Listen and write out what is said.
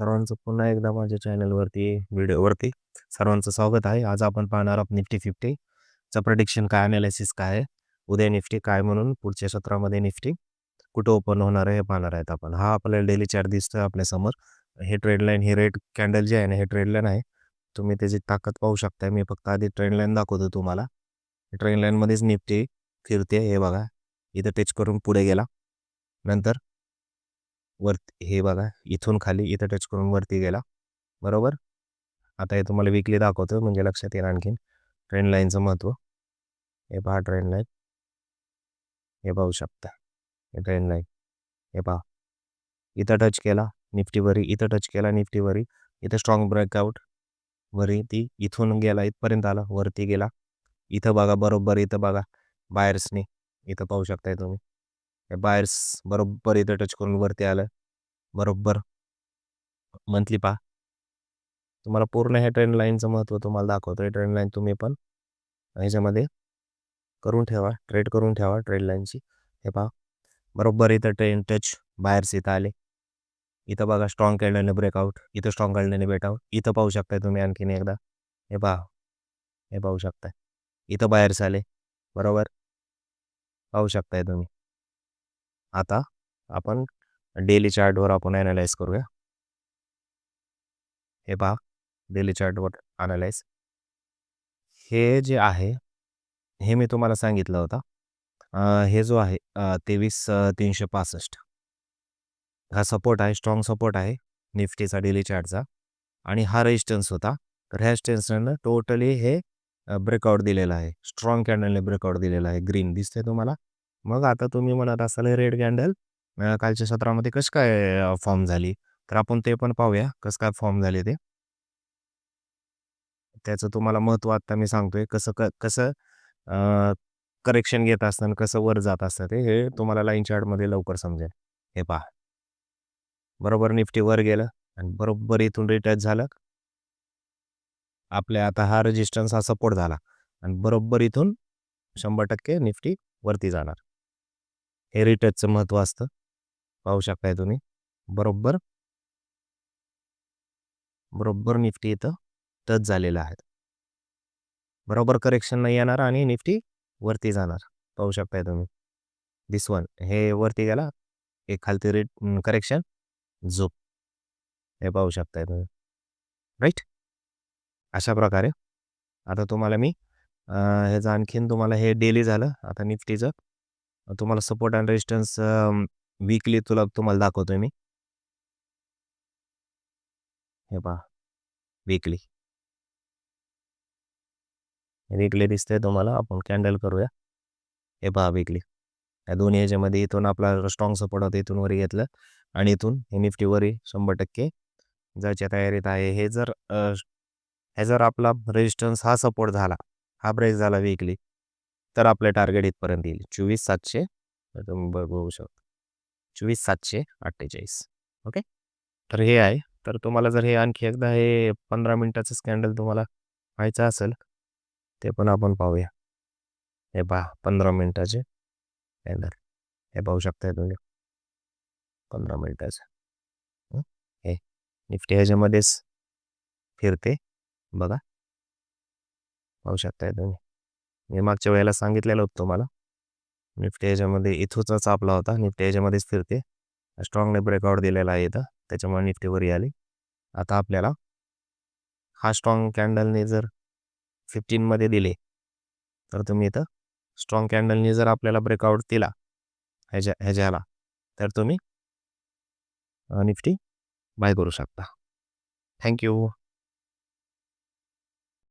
सर्वांचं पुन्हा एकदा माझ्या चॅनलवरती व्हिडिओवरती सर्वांचं स्वागत आहे. आज आपण पाहणार आहोत निफ्टी फिफ्टीचं प्रडिक्शन काय अनालिसिस काय आहे. उद्या निफ्टी काय म्हणून पुढच्या सत्रामध्ये निफ्टी कुठं ओपन होणार आहे हे पाहणार आहेत आपण. हा आपल्याला डेली चार्ट दिसतोय आपल्यासमोर हे ट्रेड लाईन ही रेड कॅन्डल जे आहे ना हे ट्रेड लाईन आहे. तुम्ही त्याची ताकद पाहू शकता मी फक्त आधी ट्रेंड लाईन दाखवतो तुम्हाला. ट्रेंड लाईनमध्येच निफ्टी फिरते हे बघा. इथं टच करून पुढे गेला. नंतर वरती हे बघा इथून खाली इथं टच करून वरती गेला. बरोबर? आता हे तुम्हाला विकली दाखवतो म्हणजे लक्षात येईल आणखीन. ट्रेंड लाईनचं महत्त्व हे पहा ट्रेंड लाईन हे पाहू शकता. हे ट्रेंड लाईन हे पहा. इथं टच केला निफ्टीवरी इथं टच केला निफ्टीवरी इथं स्ट्रॉंग ब्रेकआउट वरी ती इथून गेला इथपर्यंत आला वरती गेला. इथं बघा बरोबर इथं बघा. बायर्सनी इथं पाहू शकताय तुम्ही. बायर्स बरोबर इथं टच करून वरती आलं. बरोबर. मंथली पहा. तुम्हाला पूर्ण हे ट्रेंड लाईनचं महत्त्व तुम्हाला दाखवतो हे ट्रेंड लाईन तुम्ही पण. ह्याच्यामध्ये करून ठेवा. ट्रेड करून ठेवा ट्रेड लाईनची हे पहा. बरोबर इथं ट्रेन टच बायर्स इथं आले. इथं बघा स्ट्रॉंग कॅन्डलने ब्रेकआउट इथं स्ट्रॉंग कॅन्डलने ब्रेकआउट इथं पाहू शकताय तुम्ही आणखीन एकदा. हे पहा. हे पाहू शकताय. इथं बाहेरच आले. बरोबर. पाहू शकताय तुम्ही. आता आपण डेली चार्टवर आपण ॲनालाइज करूया. हे पहा डेली चार्टवर अनालाइज हे जे आहे हे मी तुम्हाला सांगितलं होतं. हे जो आहे तेवीस तीनशे पासष्ट. हा सपोर्ट आहे स्ट्रॉंग सपोर्ट आहे निफ्टीचा डेली चार्टचा आणि हा रेजिस्टन्स होता. तर ह्या टोटली हे ब्रेकआउट दिलेलं आहे. स्ट्रॉंग कॅन्डलने ब्रेकआउट दिलेला आहे. ग्रीन दिसतंय तुम्हाला. मग आता तुम्ही म्हणत असाल रेड कॅन्डल कालच्या सत्रामध्ये कसं काय फॉर्म झाली? तर आपण ते पण पाहूया कसं काय फॉर्म झाले ते. त्याचं तुम्हाला महत्त्व आता मी सांगतोय कसं क कसं करेक्शन घेत असताना कसं वर जात असतं ते हे तुम्हाला लाईन चार्टमध्ये लवकर समजेल. हे पहा. बरोबर निफ्टी वर गेलं आणि बरोबर इथून रिटच झालं. आपल्या आता हा रेजिस्टन्स हा सपोर्ट झाला आणि बरोबर इथून शंभर टक्के निफ्टी वरती जाणार. हे रिटचचं महत्त्व असतं. पाहू शकताय तुम्ही. बरोबर. बरोबर निफ्टी इथं टच झालेलं आहे. बरोबर करेक्शन नाही येणार आणि निफ्टी वरती जाणार. पाहू शकताय तुम्ही. दिस वन हे वरती गेला. एक खालती रेट करेक्शन झोप. हे पाहू शकताय तुम्ही. राईट अशा प्रकारे. आता तुम्हाला मी ह्याचं आणखीन तुम्हाला हे डेली झालं. आता निफ्टीचं तुम्हाला सपोर्ट अँड रेजिस्टन्स वीकली तुला तुम्हाला दाखवतोय मी. हे पहा. वीकली वीकली दिसतंय तुम्हाला. आपण कॅन्डल करूया. हे पहा वीकली या दोन्ही याच्यामध्ये इथून आपला स्ट्रॉंग सपोर्ट होतं इथून वरी घेतलं. आणि इथून हे निफ्टीवरही शंभर टक्के जायच्या तयारीत आहे. हे जर हे जर आपला रेजिस्टन्स हा सपोर्ट झाला हा ब्रेक झाला वीकली तर आपलं टार्गेट इथपर्यंत येईल. चोवीस सातशे तुम्ही बघू शकता. चोवीस सातशे अठ्ठेचाळीस. ओके? तर हे आहे. तर तुम्हाला जर हे आणखी एकदा हे पंधरा मिनटाचं स्कॅन्डल तुम्हाला व्हायचं असेल ते पण आपण पाहूया. हे पहा पंधरा मिनटाचे स्कॅन्डल हे पाहू शकताय तुम्ही. पंधरा मिनटाचं. हे निफ्टी ह्याच्यामध्येच फिरते. बघा. पाहू शकताय तुम्ही. मी मागच्या वेळेला सांगितलेलं होतं तुम्हाला. निफ्टी ह्याच्यामध्ये इथूचा आपला होता. निफ्टी ह्याच्यामध्येच फिरते. स्ट्रॉंगने ब्रेकआउट दिलेला आहे इथं. त्याच्यामुळे निफ्टीवर आली. आता आपल्याला हा स्ट्रॉंग कॅन्डलने जर फिफ्टीनमध्ये दिले तर तुम्ही इथं स्ट्रॉंग कॅन्डलने जर आपल्याला ब्रेकआउट दिला ह्याच्या ह्याच्याला तर तुम्ही निफ्टी बाय करू शकता. थँक्यू